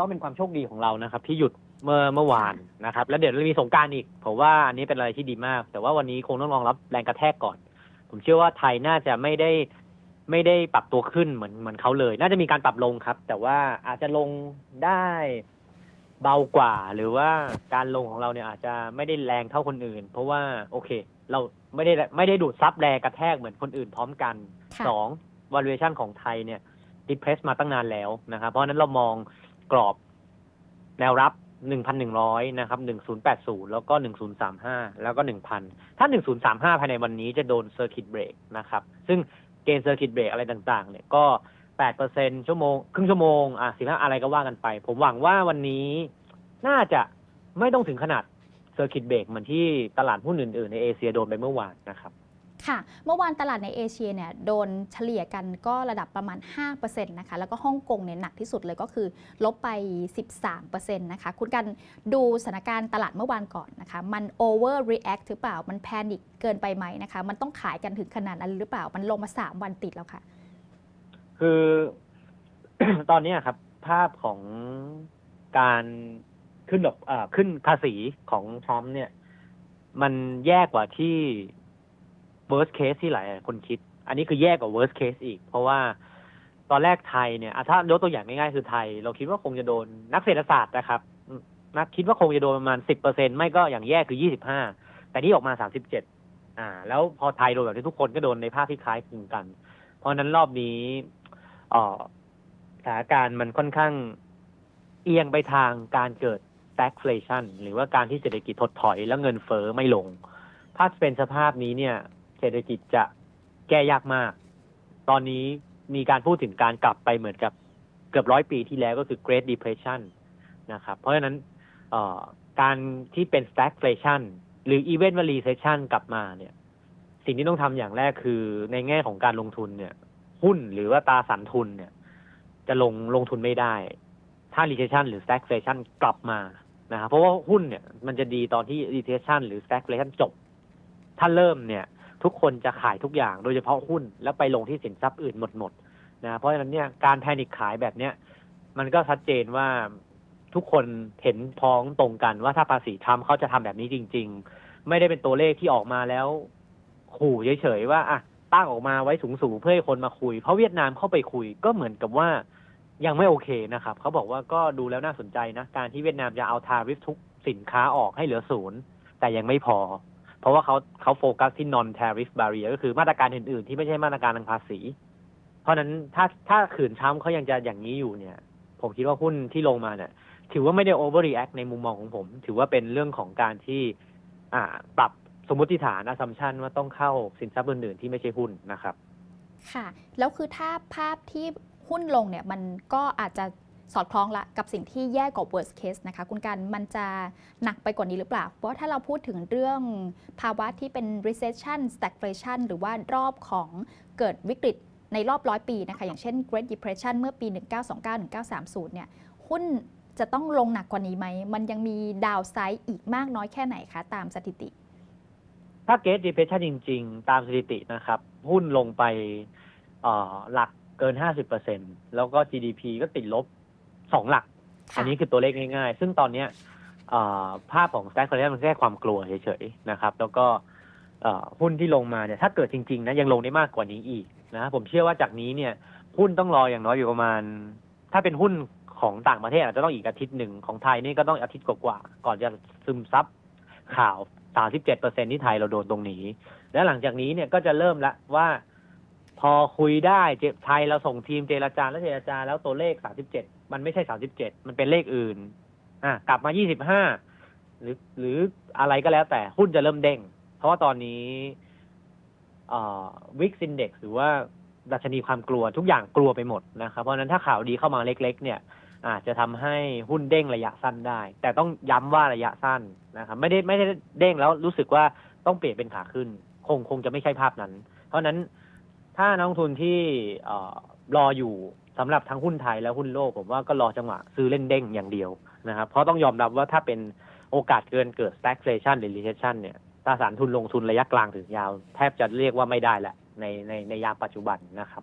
ต้องเป็นความโชคดีของเรานะครับ ที่หยุดเมื่อเมื่อวานนะครับ แล้วเดี๋ยวเรามีสงกรารอีกผมว่าอันนี้เป็นอะไรที่ดีมาก แต่ว่าวันนี้คงต้องรองรับแรงกระแทกก่อน ผมเชื่อว่าไทยน่าจะไม่ได้ไม่ได้ปรับตัวขึ้นเหมือนเหมือนเขาเลย น่าจะมีการปรับลงครับ แต่ว่าอาจจะลงได้เบากว่า หรือว่าการลงของเราเนี่ยอาจจะไม่ได้แรงเท่าคนอื่น เพราะว่าโอเค เราไม่ได้ไม่ได้ดูดซับแรงกระแทกเหมือนคนอื่นพร้อมกันค่ะ สอง valuation ของไทยเนี่ย depress มาตั้งนานแล้วนะครับ เพราะฉะนั้นเรามอง กรอบ แนวรับ1,100นะครับ1080แล้วก็1035แล้วก็1,000ถ้า1035ภายในวันนี้จะโดน circuit break นะครับ ซึ่งเกณฑ์ circuit break อะไรต่างๆ เนี่ยก็8%ชั่วโมง ครึ่งชั่วโมง อะ15อะไรก็ว่ากันไป ผมหวังว่าวันนี้น่าจะไม่ต้องถึงขนาด circuit break เหมือนที่ตลาดหุ้นอื่นๆ ในเอเชียโดนไปเมื่อวานนะครับ ค่ะ เมื่อวานตลาดในเอเชียเนี่ยโดนเฉลี่ยกันก็ระดับประมาณ 5%นะคะ แล้วก็ฮ่องกงเนี่ยหนักที่สุดเลยก็คือลบไป 13%นะคะ คุณกันดูสถานการณ์ตลาดเมื่อวานก่อนนะคะ มัน over react หรือเปล่า มันแพนิคเกินไปไหมนะคะ มันต้องขายกันถึงขนาดนั้นหรือเปล่า มันลงมา 3 วันติดแล้วค่ะ คือตอนนี้ครับ ภาพของการขึ้นดอกขึ้นภาษีของทรัมป์เนี่ย มันแย่กว่าที่ worst case ที่หลายคนคิด อันนี้คือแย่กว่า worst case อีก เพราะว่าตอนแรกไทยเนี่ยถ้ายกตัวอย่างง่ายๆคือไทย เราคิดว่าคงจะโดนนักเศรษฐศาสตร์นะครับนักคิดว่าคงจะโดนประมาณสิบเปอร์เซ็นไม่ก็อย่างแย่คือยี่สิบห้าแต่นี่ออกมาสามสิบเจ็ดอ่า แล้วพอไทยโดนแบบที่ทุกคนก็โดนในภาพที่คล้ายคลึงกัน เพราะนั้นรอบนี้ออสถานการณ์มันค่อนข้างเอียงไปทางการเกิด stagflation หรือว่าการที่เศรษฐกิจถดถอยแล้วเงินเฟ้อไม่ลง ถ้าเป็นสภาพนี้เนี่ย เศรษฐกิจจะแก้ยากมาก ตอนนี้มีการพูดถึงการกลับไปเหมือนกับเกือบร้อยปีที่แล้วก็คือ Great Depression นะครับ เพราะฉะนั้นการที่เป็น stagflation หรือ event recession กลับมาเนี่ย สิ่งที่ต้องทำอย่างแรกคือในแง่ของการลงทุนเนี่ย หุ้นหรือว่าตราสารทุนเนี่ย จะลงลงทุนไม่ได้ ถ้า recession หรือ stagflation กลับมานะครับเพราะว่าหุ้นเนี่ยมันจะดีตอนที่ recession หรือ stagflation จบ ถ้าเริ่มเนี่ย ทุกคนจะขายทุกอย่างโดยเฉพาะหุ้นแล้วไปลงที่สินทรัพย์อื่นหมดหมดนะเพราะฉะนั้นเนี่ยการแพนิคขายแบบเนี้ยมันก็ชัดเจนว่าทุกคนเห็นพ้องตรงกันว่าถ้าภาษีทำเขาจะทำแบบนี้จริง ๆ ไม่ได้เป็นตัวเลขที่ออกมาแล้ว ขู่เฉยๆว่าอะตั้งออกมาไว้สูงๆเพื่อให้คนมาคุย เพราะเวียดนามเข้าไปคุยก็เหมือนกับว่ายังไม่โอเคนะครับ เขาบอกว่าก็ดูแล้วน่าสนใจนะ การที่เวียดนามจะเอาทาริฟทุกสินค้าออกให้เหลือศูนย์แต่ยังไม่พอ เพราะว่าเขาเขาโฟกัสที่ non tariff barrier ก็คือมาตรการอื่น ๆ ที่ไม่ใช่มาตรการทางภาษี เพราะนั้นถ้าถ้าขืนทรัมป์เขายังจะอย่างนี้อยู่เนี่ย ผมคิดว่าหุ้นที่ลงมาเนี่ยถือว่าไม่ได้ overreact ในมุมมองของผม ถือว่าเป็นเรื่องของการที่อ่าปรับสมมติฐาน assumption ว่าต้องเข้าสินทรัพย์อื่นๆที่ไม่ใช่หุ้นนะครับ ค่ะ แล้วคือถ้าภาพที่หุ้นลงเนี่ยมันก็อาจจะ สอดคล้องละกับสิ่งที่แย่กว่า worst case นะคะคุณกันมันจะหนักไปกว่านี้หรือเปล่า เพราะว่าถ้าเราพูดถึงเรื่องภาวะที่เป็น recession stagflation หรือว่ารอบของเกิดวิกฤตในรอบร้อยปีนะคะอย่างเช่น Great Depression เมื่อปี 1929-1930 เนี่ยหุ้นจะต้องลงหนักกว่านี้ไหม มันยังมีดาวไซด์อีกมากน้อยแค่ไหนคะ ตามสถิติ ถ้า Great Depression จริง ๆ ตามสถิตินะครับ หุ้นลงไปเอ่อหลักเกิน 50%แล้วก็ GDP ก็ติดลบ สองหลักค่ะอันนี้คือตัวเลขง่ายๆ ซึ่งตอนเนี้ยเอ่อภาพของ stagflation มันแค่ความกลัวเฉยๆนะครับ แล้วก็เอ่อหุ้นที่ลงมาเนี่ยถ้าเกิดจริงๆนะยังลงได้มากกว่านี้อีกนะผมเชื่อว่าจากนี้เนี่ยหุ้นต้องรออย่างน้อยอยู่ประมาณ ถ้าเป็นหุ้นของต่างประเทศอาจจะต้องอีกอาทิตย์หนึ่งของไทยนี่ก็ต้องอาทิตย์กว่าๆก่อนจะซึมซับข่าว 37%ที่ไทยเราโดนตรงนี้ แล้วหลังจากนี้เนี่ยก็จะเริ่มละว่า พอคุยได้เจไทยเราส่งทีมเจรจาแล้วเจรจาแล้วตัวเลข 37 มันไม่ใช่37มันเป็นเลขอื่น อะกลับมา25หรือ หรืออะไรก็แล้วแต่หุ้นจะเริ่มเด้ง เพราะว่าตอนนี้วิกซินเด็กหรือว่าดัชนีความกลัวทุกอย่างกลัวไปหมดนะครับ เพราะนั้นถ้าข่าวดีเข้ามาเล็ก ๆ เนี่ย อาจจะทำให้หุ้นเด้งระยะสั้นได้ แต่ต้องย้ำว่าระยะสั้นนะครับ ไม่ได้ไม่ได้เด้งแล้วรู้สึกว่าต้องเปลี่ยนเป็นขาขึ้น คงคงจะไม่ใช่ภาพนั้น เพราะนั้นถ้านักลงทุนที่รออยู่ สำหรับทั้งหุ้นไทยและหุ้นโลกผมว่าก็รอจังหวะซื้อเล่นเด้งอย่างเดียวนะครับ เพราะต้องยอมรับว่าถ้าเป็นโอกาสเกินเกิด stagflation หรือ recession เนี่ยตราสารทุนลงทุนระยะกลางถึงยาว แทบจะเรียกว่าไม่ได้แหละในในในยามปัจจุบันนะครับ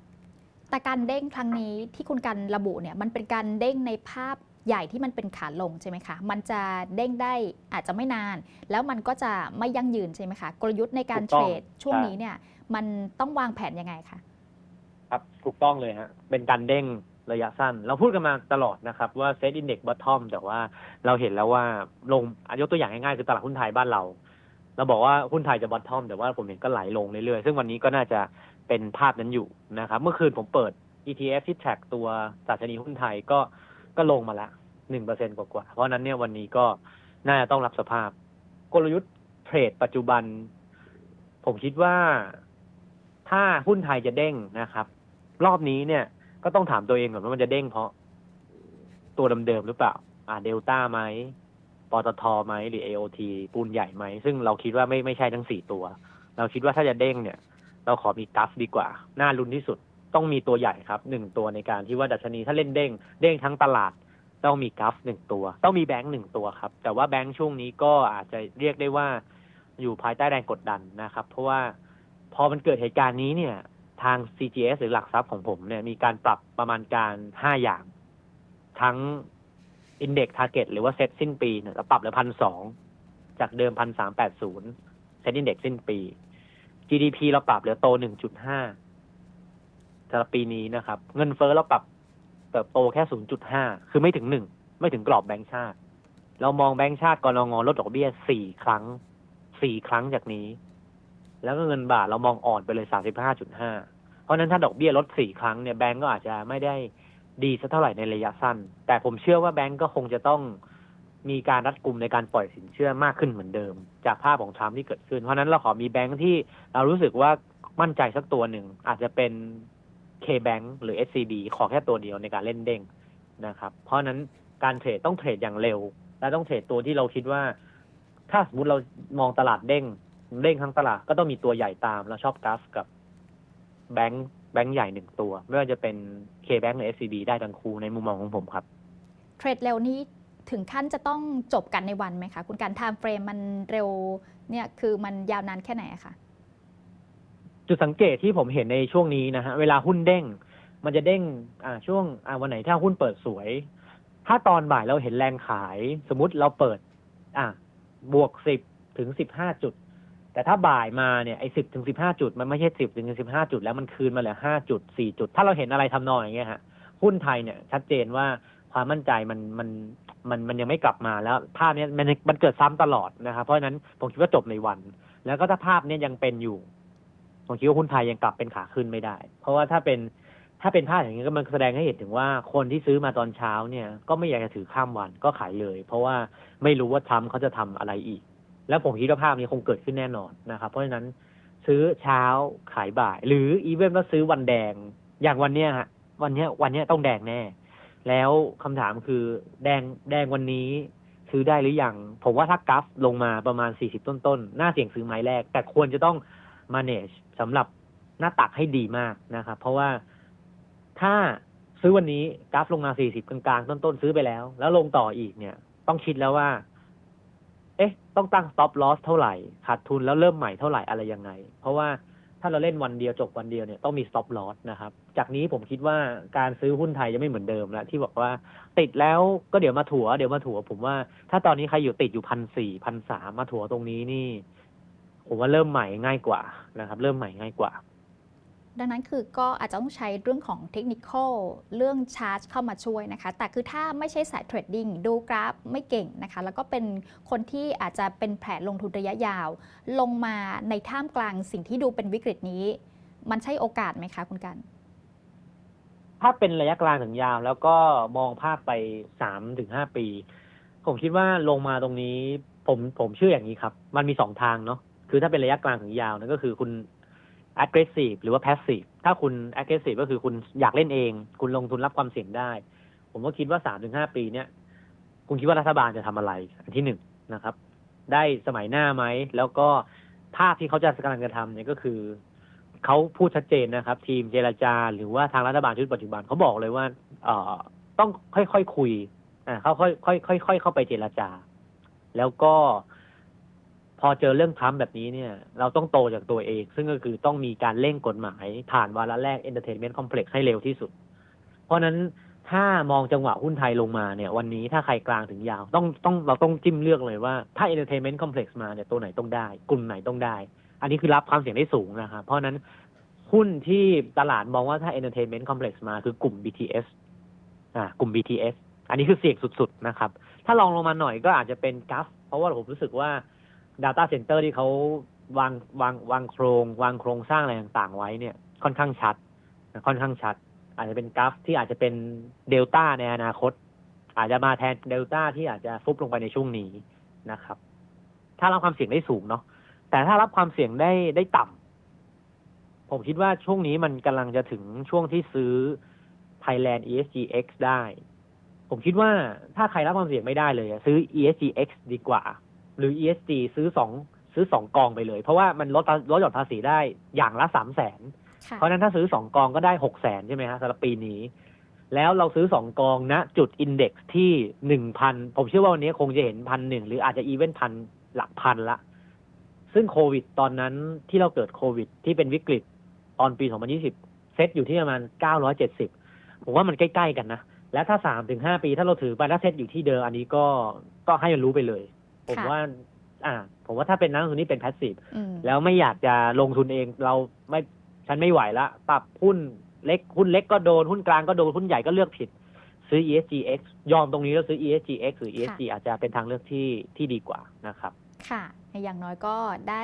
แต่การเด้งครั้งนี้ที่คุณกันระบุเนี่ยมันเป็นการเด้งในภาพใหญ่ที่มันเป็นขาลงใช่ไหมคะ มันจะเด้งได้อาจจะไม่นาน แล้วมันก็จะไม่ยั่งยืนใช่ไหมคะ กลยุทธ์ในการถูกเทต้รองดช่วงใช่นี้เนี่ยมันต้องวางแผนยังไงคะ ครับถูกต้องเลยฮะเป็นการเด้งระยะสั้น เราพูดกันมาตลอดนะครับว่าเซตอินเด็กซ์บอททอมแต่ว่าเราเห็นแล้วว่าลงอะยกตัวอย่างง่ายๆ คือตลาดหุ้นไทยบ้านเรา เราบอกว่าหุ้นไทยจะบอททอมแต่ว่าผมเห็นก็ไหลลงเรื่อยๆ ซึ่งวันนี้ก็น่าจะเป็นภาพนั้นอยู่นะครับ เมื่อคืนผมเปิด ETF ที่แท็กตัวดัชนีหุ้นไทยก็ก็ลงมาละหนึ่งเปอร์เซ็นกว่าๆ เพราะนั้นเนี่ยวันนี้ก็น่าจะต้องรับสภาพ กลยุทธ์เทรดปัจจุบัน ผมคิดว่าถ้าหุ้นไทยจะเด้งนะครับ รอบนี้เนี่ย ก็ต้องถามตัวเองก่อนว่ามันจะเด้งเพราะ ตัวเดิมๆหรือเปล่า อ่าเดลต้าไหมปตทไหมหรือ AOT ปูนใหญ่ไหม ซึ่งเราคิดว่าไม่ไม่ใช่ทั้งสี่ตัว เราคิดว่าถ้าจะเด้งเนี่ย เราขอมีกัฟดีกว่า น่าลุ้นที่สุดต้องมีตัวใหญ่ครับหนึ่งตัวในการที่ว่าดัชนีถ้าเล่นเด้ง เด้งทั้งตลาดต้องมีกัฟหนึ่งตัว ต้องมีแบงค์หนึ่งตัวครับ แต่ว่าแบงค์ช่วงนี้ก็อาจจะเรียกได้ว่าอยู่ภายใต้แรงกดดันนะครับ เพราะว่าพอมันเกิดเหตุการณ์นี้เนี่ย ทาง CGS หรือหลักทรัพย์ของผมเนี่ยมีการปรับประมาณการ 5 อย่าง ทั้ง Index Target หรือว่าเซ็ตสิ้นปีเนี่ยเราปรับเหลือพันสองจากเดิมพันสามแปดศูนย์เซ็ตอินเด็กสิ้นปี GDP เราปรับเหลือโต1.5สำหรับปีนี้นะครับ เงินเฟ้อเราปรับเติบโตแค่0.5คือไม่ถึง1ไม่ถึงกรอบแบงก์ชาติ เรามองแบงก์ชาติกรงงลดดอกเบี้ย4ครั้ง4ครั้งจากนี้ แล้วก็เงินบาทเรามองอ่อนไปเลย35.5เพราะนั้นถ้าดอกเบี้ยลด4ครั้งเนี่ยแบงก์ก็อาจจะไม่ได้ดีสักเท่าไหร่ในระยะสั้น แต่ผมเชื่อว่าแบงก์ก็คงจะต้องมีการรัดกุมในการปล่อยสินเชื่อมากขึ้นเหมือนเดิม จากภาพของทรัมป์ที่เกิดขึ้น เพราะนั้นเราขอมีแบงก์ที่เรารู้สึกว่ามั่นใจสักตัวหนึ่ง อาจจะเป็น K-Bank หรือ SCB ขอแค่ตัวเดียวในการเล่นเด้งนะครับ เพราะนั้นการเทรดต้องเทรดอย่างเร็ว และต้องเทรดตัวที่เราคิดว่า ถ้าสมมติเรามองตลาดเด้ง เด้งทั้งตลาดก็ต้องมีตัวใหญ่ตามแล้วชอบกราฟกับแบงค์แบงค์ใหญ่หนึ่งตัว ไม่ว่าจะเป็น K-Bank หรือ SCB ได้ทั้งคู่ในมุมมองของผมครับ เทรดเร็วนี้ถึงขั้นจะต้องจบกันในวันไหมคะคุณการไทม์เฟรมมันเร็วเนี่ยคือมันยาวนานแค่ไหนอะคะจุดสังเกตที่ผมเห็นในช่วงนี้นะฮะเวลาหุ้นเด้ง มันจะเด้งอ่าช่วงอ่าวันไหนถ้าหุ้นเปิดสวย ถ้าตอนบ่ายเราเห็นแรงขาย สมมุติเราเปิด อ่าบวกสิบถึงสิบห้าจุด แต่ถ้าบ่ายมาเนี่ยไอ้สิบถึงสิบห้าจุด มันไม่ใช่สิบถึงสิบห้าจุดแล้วมันคืนมาเหลือห้าจุดสี่จุด ถ้าเราเห็นอะไรทำนองอย่างเงี้ยฮะหุ้นไทยเนี่ยชัดเจนว่าความมั่นใจมันมันมันมันยังไม่กลับมาแล้วภาพนี้มันมันเกิดซ้ำตลอดนะครับเพราะฉะนั้นผมคิดว่าจบในวัน แล้วก็ถ้าภาพนี้ยังเป็นอยู่ผมคิดว่าหุ้นไทยยังกลับเป็นขาขึ้นไม่ได้ เพราะว่าถ้าเป็นถ้าเป็นภาพอย่างนี้ก็มันแสดงให้เห็นถึงว่าคนที่ซื้อมาตอนเช้าเนี่ย ก็ไม่อยากจะถือข้ามวันก็ขายเลย เพราะว่าไม่รู้ว่าทรัมป์เขาจะทำอะไรอีก แล้วผมคิดว่าภาพนี้คงเกิดขึ้นแน่นอนนะครับ เพราะฉะนั้นซื้อเช้าขายบ่าย หรืออีเวนต์ว่าซื้อวันแดง อย่างวันเนี้ยฮะวันเนี้ยวันเนี้ยต้องแดงแน่ แล้วคำถามคือแดงแดงวันนี้ซื้อได้หรือยัง ผมว่าถ้ากราฟลงมาประมาณ 40 ต้นๆ น่าเสี่ยงซื้อไม้แรก แต่ควรจะต้อง manage สำหรับหน้าตักให้ดีมากนะครับ เพราะว่าถ้าซื้อวันนี้กราฟลงมา 40 กลางๆ ต้นๆ ซื้อไปแล้ว แล้วลงต่ออีกเนี่ย ต้องคิดแล้วว่า เอ๊ะ ต้องตั้ง stop loss เท่าไหร่ ขาดทุนแล้วเริ่มใหม่เท่าไหร่อะไรยังไง เพราะว่าถ้าเราเล่นวันเดียวจบวันเดียวเนี่ยต้องมี stop loss นะครับ จากนี้ผมคิดว่าการซื้อหุ้นไทยจะไม่เหมือนเดิมแล้วที่บอกว่าติดแล้วก็เดี๋ยวมาถัวเดี๋ยวมาถัว ผมว่าถ้าตอนนี้ใครอยู่ติดอยู่พันสี่พันสามมาถัวตรงนี้นี่ ผมว่าเริ่มใหม่ง่ายกว่านะครับ เริ่มใหม่ง่ายกว่า ดังนั้นคือก็อาจจะต้องใช้เรื่องของเทคนิคอลเรื่องชาร์จเข้ามาช่วยนะคะ แต่คือถ้าไม่ใช่สายเทรดดิ้งดูกราฟไม่เก่งนะคะ แล้วก็เป็นคนที่อาจจะเป็นแผนลงทุนระยะยาว ลงมาในท่ามกลางสิ่งที่ดูเป็นวิกฤตนี้ มันใช่โอกาสไหมคะคุณกัน ถ้าเป็นระยะกลางถึงยาว แล้วก็มองภาพไปสามถึงห้าปี ผมคิดว่าลงมาตรงนี้ ผมผมเชื่ออย่างนี้ครับ มันมีสองทางเนาะคือถ้าเป็นระยะกลางถึงยาวนั่นก็คือคุณ aggressive หรือว่า passive ถ้าคุณ aggressive ก็คือคุณอยากเล่นเอง คุณลงทุนรับความเสี่ยงได้ ผมก็คิดว่าสามถึงห้าปีเนี้ยคุณคิดว่ารัฐบาลจะทำอะไร อันที่หนึ่งนะครับ ได้สมัยหน้าไหม แล้วก็ภาพที่เขาจะกำลังจะทำเนี่ยก็คือเขาพูดชัดเจนนะครับ ทีมเจรจา หรือว่าทางรัฐบาลชุดปัจจุบันเขาบอกเลยว่า เอ่อต้องค่อยๆคคุยอ่าเขาค่อยๆค่อยๆเข้าไปเจรจา แล้วก็ พอเจอเรื่องทรัมป์แบบนี้เนี่ย เราต้องโตจากตัวเอง ซึ่งก็คือต้องมีการเร่งกฎหมาย ผ่านวาระแรก Entertainment Complex ให้เร็วที่สุด เพราะนั้นถ้ามองจังหวะหุ้นไทยลงมาเนี่ย วันนี้ถ้าใครกลางถึงยาว ต้องต้องเราต้องจิ้มเลือกเลยว่าถ้า entertainment complex มาเนี่ยตัวไหนต้องได้ กลุ่มไหนต้องได้ อันนี้คือรับความเสี่ยงได้สูงนะครับเพราะฉะนั้นหุ้นที่ตลาดมองว่าถ้า entertainment complex มาคือกลุ่ม BTS อ่ากลุ่ม BTS อันนี้คือเสี่ยงสุด ๆ นะครับ ถ้าลองลงมาหน่อยก็อาจจะเป็นกัฟเพราะว่าผมรู้สึกว่า Data Center ที่เขาวางวางวางโครง วางโครงสร้างอะไรต่างๆ ไว้เนี่ย ค่อนข้างชัด ค่อนข้างชัด อาจจะเป็นกราฟที่อาจจะเป็นเดลต้าในอนาคต อาจจะมาแทนเดลต้าที่อาจจะฟุบลงไปในช่วงนี้นะครับ ถ้ารับความเสี่ยงได้สูงเนาะแต่ถ้ารับความเสี่ยงได้ได้ต่ำผมคิดว่าช่วงนี้มันกำลังจะถึงช่วงที่ซื้อ Thailand ESGX ได้ ผมคิดว่าถ้าใครรับความเสี่ยงไม่ได้เลย ซื้อ ESGX ดีกว่า หรือ ESG ซื้อสองซื้อสองกองไปเลย เพราะว่ามันลดลดหย่อนภาษีได้อย่างละสามแสนค่ะเพราะฉะนั้นถ้าซื้อสองกองก็ได้หกแสนใช่ไหมฮะสำหรับปีนี้ แล้วเราซื้อสองกองณจุดอินเด็กซ์ที่หนึ่งพันผมเชื่อว่าวันนี้คงจะเห็นพันหนึ่งหรืออาจจะอีเวนพันหลักพันละ ซึ่งโควิดตอนนั้นที่เราเกิดโควิด ที่เป็นวิกฤตตอนปี 2020 เซตอยู่ที่ประมาณ 970 ผมว่ามันใกล้ ๆ กันนะ และถ้าสามถึงห้าปีถ้าเราถือไปแล้วเซตอยู่ที่เดิมอันนี้ก็ก็ให้มันรู้ไปเลย ผมค่ะ ว่า อ่า ผมว่าถ้าเป็นนักลงทุนที่เป็นแพสซีฟอืม แล้วไม่อยากจะลงทุนเองเราไม่ฉันไม่ไหวละปรับหุ้นเล็กหุ้นเล็กก็โดนหุ้นกลางก็โดนหุ้นใหญ่ก็เลือกผิด ซื้อ ESGX ยอมตรงนี้แล้วซื้อ ESGX หรือ ESG อาจจะเป็นทางเลือกที่ที่ดีกว่านะครับ ค่ะ อย่างน้อยก็ได้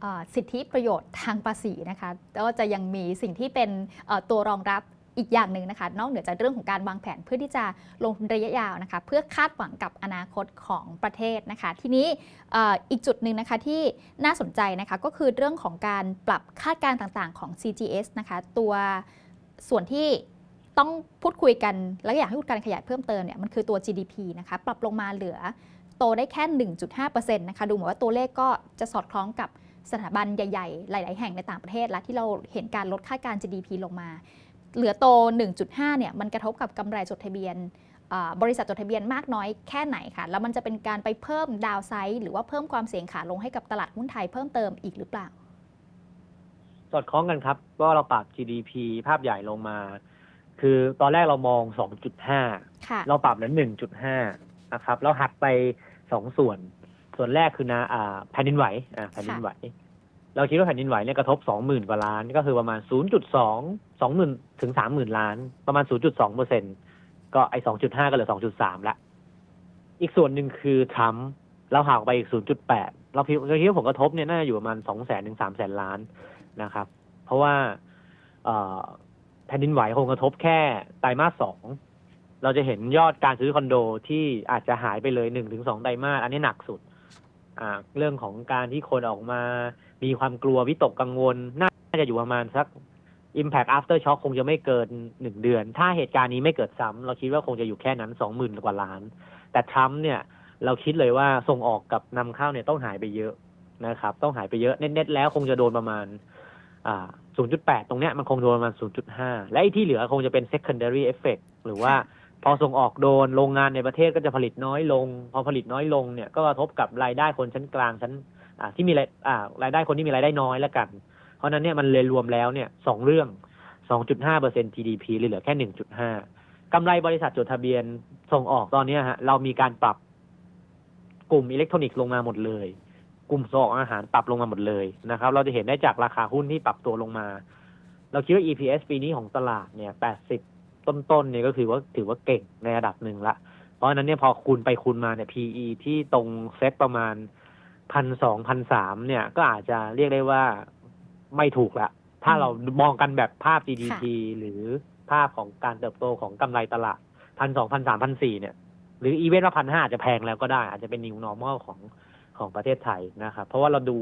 เอ่อสิทธิประโยชน์ทางภาษีนะคะแล้วก็จะยังมีสิ่งที่เป็นเอ่อตัวรองรับ อีกอย่างหนึ่งนะคะ นอกเหนือจากเรื่องของการวางแผนเพื่อที่จะลงทุนระยะยาวนะคะ เพื่อคาดหวังกับอนาคตของประเทศนะคะ ทีนี้อีกจุดหนึ่งนะคะที่น่าสนใจนะคะก็คือเรื่องของการปรับคาดการณ์ต่างๆของ CGS นะคะ ตัวส่วนที่ต้องพูดคุยกันและอยากให้คุณการขยายเพิ่มเติมเนี่ยมันคือตัว GDP นะคะ ปรับลงมาเหลือโตได้แค่ 1.5%นะคะ ดูเหมือนว่าตัวเลขก็จะสอดคล้องกับสถาบันใหญ่ ๆ หลาย ๆ แห่งในต่างประเทศและที่เราเห็นการลดคาดการณ์ GDP ลงมา เหลือโต 1.5 เนี่ยมันกระทบกับกำไรจดทะเบียนอ่าบริษัทจดทะเบียนมากน้อยแค่ไหนคะแล้วมันจะเป็นการไปเพิ่มดาวไซด์หรือว่าเพิ่มความเสี่ยงขาลงให้กับตลาดหุ้นไทยเพิ่มเติมอีกหรือเปล่า สอดคล้องกันครับว่าเราปรับ GDP ภาพใหญ่ลงมา คือตอนแรกเรามอง 2.5ค่ะเราปรับเหลือ1.5 นะครับแล้วหักไปสองส่วน ส่วนแรกคือนาอ่าแผ่นดินไหวอ่าแผ่นดินไหว เราคิดว่าแผ่นดินไหวเนี่ยกระทบ 20,000 กว่าล้าน ก็คือประมาณ 0.2 20,000 ถึง 30,000 ล้าน ประมาณ 0.2เปอร์เซ็นก็ไอ้ 2.5 ก็เหลือ 2.3 ละ อีกส่วนหนึ่งคือทรัมป์เราหักไปอีก 0.8เราคิดเราคิดว่าผลกระทบเนี่ยน่าจะอยู่ประมาณ 200,000 ถึง 300,000 ล้านนะครับ เพราะว่าแผ่นดินไหวคงกระทบแค่ไตรมาสสองเราจะเห็นยอดการซื้อคอนโดที่อาจจะหายไปเลยหนึ่งถึงสองไตรมาสอันนี้หนักสุด เรื่องของการที่คนออกมา มีความกลัววิตกกังวล น่าจะอยู่ประมาณสัก Impact After Shock คงจะไม่เกินหนึ่งเดือน ถ้าเหตุการณ์นี้ไม่เกิดซ้ำเราคิดว่าคงจะอยู่แค่นั้นสองหมื่นกว่าล้าน แต่ทรัมป์เนี่ยเราคิดเลยว่าส่งออกกับนำเข้าเนี่ยต้องหายไปเยอะนะครับ ต้องหายไปเยอะเน็ตๆแล้วคงจะโดนประมาณอ่า0.8 ตรงเนี้ยมันคงโดนประมาณ 0.5 และไอ้ที่เหลือคงจะเป็น secondary effect หรือว่า พอส่งออกโดนโรงงานในประเทศก็จะผลิตน้อยลง พอผลิตน้อยลงเนี่ยก็กระทบกับรายได้คนชั้นกลางชั้นอ่าที่มีรายอ่ารายได้คนที่มีรายได้น้อยแล้วกัน เพราะนั้นเนี่ยมันเลยรวมแล้วเนี่ยสองเรื่อง 2.5% GDP เลยเหลือแค่ 1.5กำไรบริษัทจดทะเบียนส่งออกตอนนี้ฮะเรามีการปรับกลุ่มอิเล็กทรอนิกส์ลงมาหมดเลย กลุ่มส่งออกอาหารปรับลงมาหมดเลยนะครับ เราจะเห็นได้จากราคาหุ้นที่ปรับตัวลงมา เราคิดว่า EPS ปีนี้ของตลาดเนี่ย 80 ต้นๆเนี่ยก็ถือว่าถือว่าเก่งในระดับหนึ่งละ เพราะฉะนั้นเนี่ยพอคูณไปคูณมาเนี่ย PE ที่ตรงเซ็ตประมาณพันสองพันสามเนี่ย ก็อาจจะเรียกได้ว่าไม่ถูกละ ถ้าเรามองกันแบบภาพ GDP หรือภาพของการเติบโตของกำไรตลาดพันสองพันสามพันสี่เนี่ย หรืออีเวนต์ว่าพันห้าอาจจะแพงแล้วก็ได้ อาจจะเป็น new normal ของของประเทศไทยนะครับ เพราะว่าเราดู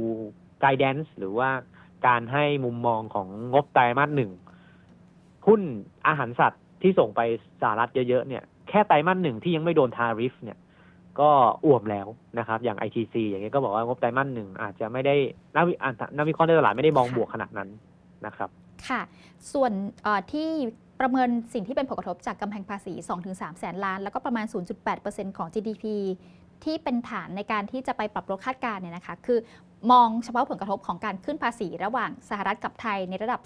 guidance หรือว่าการให้มุมมองของงบไตรมาสหนึ่งหุ้นอาหารสัตว์ ที่ส่งไปสหรัฐเยอะๆเนี่ยแค่ไตรมาสหนึ่งที่ยังไม่โดนทาริฟเนี่ยก็อ่วมแล้วนะครับ อย่าง ITC อย่างเงี้ยก็บอกว่างบไตรมาสหนึ่งอาจจะไม่ได้นักวิอ่านักวิเคราะห์ในตลาดไม่ได้มองบวกขนาดนั้นนะครับ ค่ะ ส่วนที่ประเมินสิ่งที่เป็นผลกระทบจากกำแพงภาษี 2-3 แสนล้าน แล้วก็ประมาณ 0.8%ของ GDP ที่เป็นฐานในการที่จะไปปรับลดคาดการณ์เนี่ยนะคะ คือมองเฉพาะผลกระทบของการขึ้นภาษีระหว่างสหรัฐกับไทยในระดับ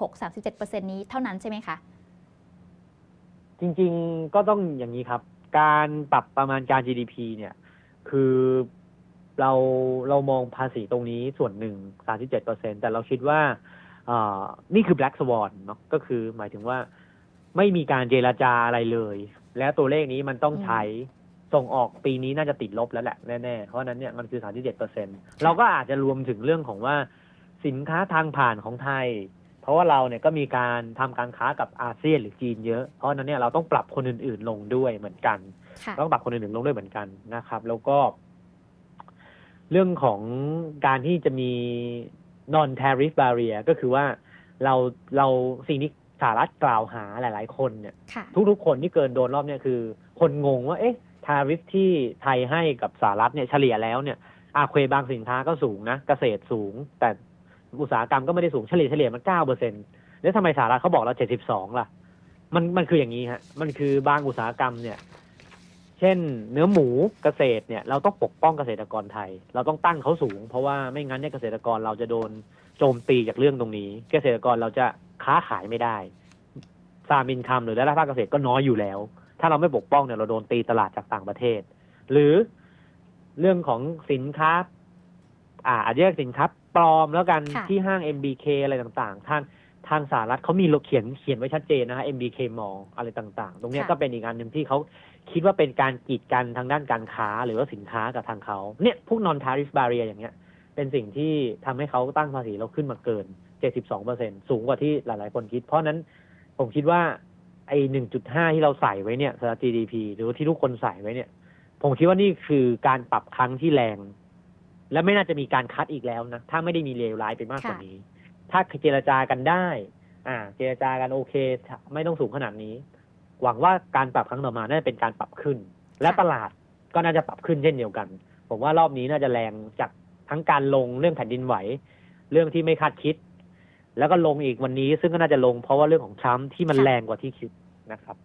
36-37%นี้เท่านั้นใช่ไหมคะ จริง ๆก็ต้องอย่างนี้ครับ การปรับประมาณการ GDP เนี่ย คือเราเรามองภาษีตรงนี้ส่วนหนึ่ง 37%แต่เราคิดว่าเอ่อนี่คือ black swan เนาะก็คือหมายถึงว่าไม่มีการเจรจาอะไรเลย และตัวเลขนี้มันต้องใช้ส่งออกปีนี้น่าจะติดลบแล้วแหละแน่ๆ เพราะฉะนั้นเนี่ยมันคือ 37%เราก็อาจจะรวมถึงเรื่องของว่าสินค้าทางผ่านของไทย เพราะว่าเราเนี่ยก็มีการทำการค้ากับอาเซียนหรือจีนเยอะ เพราะฉะนั้นเนี่ยเราต้องปรับคนอื่น ๆ ลงด้วยเหมือนกันค่ะต้องปรับคนอื่นๆลงด้วยเหมือนกันนะครับ แล้วก็ เรื่องของการที่จะมี non tariff barrier ก็คือว่าเราเราสิ่งที่สหรัฐกล่าวหาหลาย ๆ คนเนี่ยค่ะทุกๆ คนที่เกินโดนรอบเนี่ยคือ คนงงว่า เอ๊ะทาริฟที่ไทยให้กับสหรัฐเนี่ยเฉลี่ยแล้วเนี่ยอาเควบางสินค้าก็สูงนะ เกษตรสูง แต่ อุตสาหกรรมก็ไม่ได้สูงเฉลี่ยเฉลี่ยมันเก้าเปอร์เซ็นแล้วทำไมสหรัฐเขาบอกเราเจ็ดสิบสองล่ะ มันมันคืออย่างนี้ฮะ มันคือบางอุตสาหกรรมเนี่ย เช่นเนื้อหมูเกษตรเนี่ย เราต้องปกป้องเกษตรกรไทย เราต้องตั้งเขาสูง เพราะว่าไม่งั้นเนี่ยเกษตรกรเราจะโดนโจมตีจากเรื่องตรงนี้ เกษตรกรเราจะค้าขายไม่ได้ฟาร์มินคัมหรือรายได้ภาคเกษตรก็น้อยอยู่แล้ว ถ้าเราไม่ปกป้องเนี่ยเราโดนตีตลาดจากต่างประเทศ หรือเรื่องของสินค้า อ่าอาจจะเรียกสินค้าปลอมแล้วกันค่ะที่ห้าง MBK อะไรต่างๆ ทางทางสหรัฐเขามีเขียนเขียนไว้ชัดเจนนะฮะ MBK Mall อะไรต่างๆ ตรงเนี้ยค่ะก็เป็นอีกอันหนึ่งที่เขาคิดว่าเป็นการกีดกันทางด้านการค้าหรือว่าสินค้ากับทางเขาเนี่ยพวก non tariff barrier อย่างเงี้ย เป็นสิ่งที่ทำให้เขาตั้งภาษีเราขึ้นมาเกิน 72เปอร์เซ็นสูงกว่าที่หลายๆคนคิด เพราะฉะนั้นผมคิดว่าไอ้1.5 ที่เราใส่ไว้เนี่ยสำหรับ GDP หรือว่าที่ทุกคนใส่ไว้เนี่ย ผมคิดว่านี่คือการปรับครั้งที่แรง และไม่น่าจะมีการคัดอีกแล้วนะ ถ้าไม่ได้มีเลวร้ายไปมากกว่าค่ะนี้ ถ้าเจรจากันได้ อ่า เจรจากันโอเค ไม่ต้องสูงขนาดนี้ หวังว่าการปรับครั้งต่อมาน่าจะเป็นการปรับขึ้น และตลาดก็น่าจะปรับขึ้นเช่นเดียวกัน ผมว่ารอบนี้น่าจะแรงจากทั้งการลงเรื่องแผ่นดินไหว เรื่องที่ไม่คาดคิด แล้วก็ลงอีกวันนี้ซึ่งก็น่าจะลงเพราะว่าเรื่องของทรัมป์ที่มันค่ะแรงกว่าที่คิดนะครับ